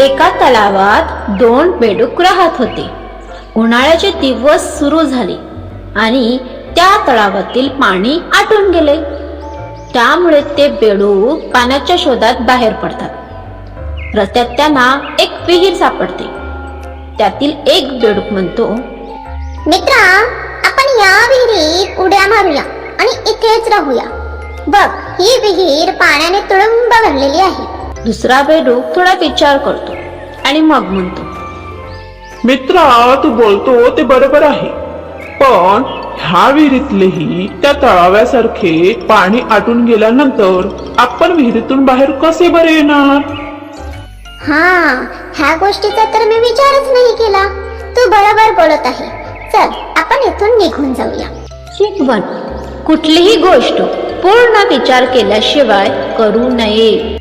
एका तलावात दोन बेडूक राहत होते. उन्हाळ्याचे दिवस सुरू झाले आणि त्या तलावातील पाणी आटून गेले. त्यामुळे ते बेडूक पाण्याच्या शोधात बाहेर पडतात. रस्त्यात त्यांना एक विहीर सापडते. त्यातील एक बेडूक म्हणतो मित्रा आपण या विहिरीत उड्या मारूया आणि इथेच राहूया. बघ ही विहीर पाण्याने तुडुंब भरलेली आहे. दुसरा बेडूक थोडा विचार करतो आणि मग म्हणतो मित्रा तू बोलतो ते बरोबर आहे. पण ह्या विहिरीतलेही त्या तळाव्यासारखे पाणी आटून गेल्यानंतर आपण विहिरीतून बाहेर कसे बरे येणार? हा ह्या गोष्टीचा तर मी विचारच नाही केला. तू बरोबर बोलत आहे. चल आपण इथून निघून जाऊया. शिकवण कुठलीही गोष्ट पूर्ण विचार केल्याशिवाय करू नये.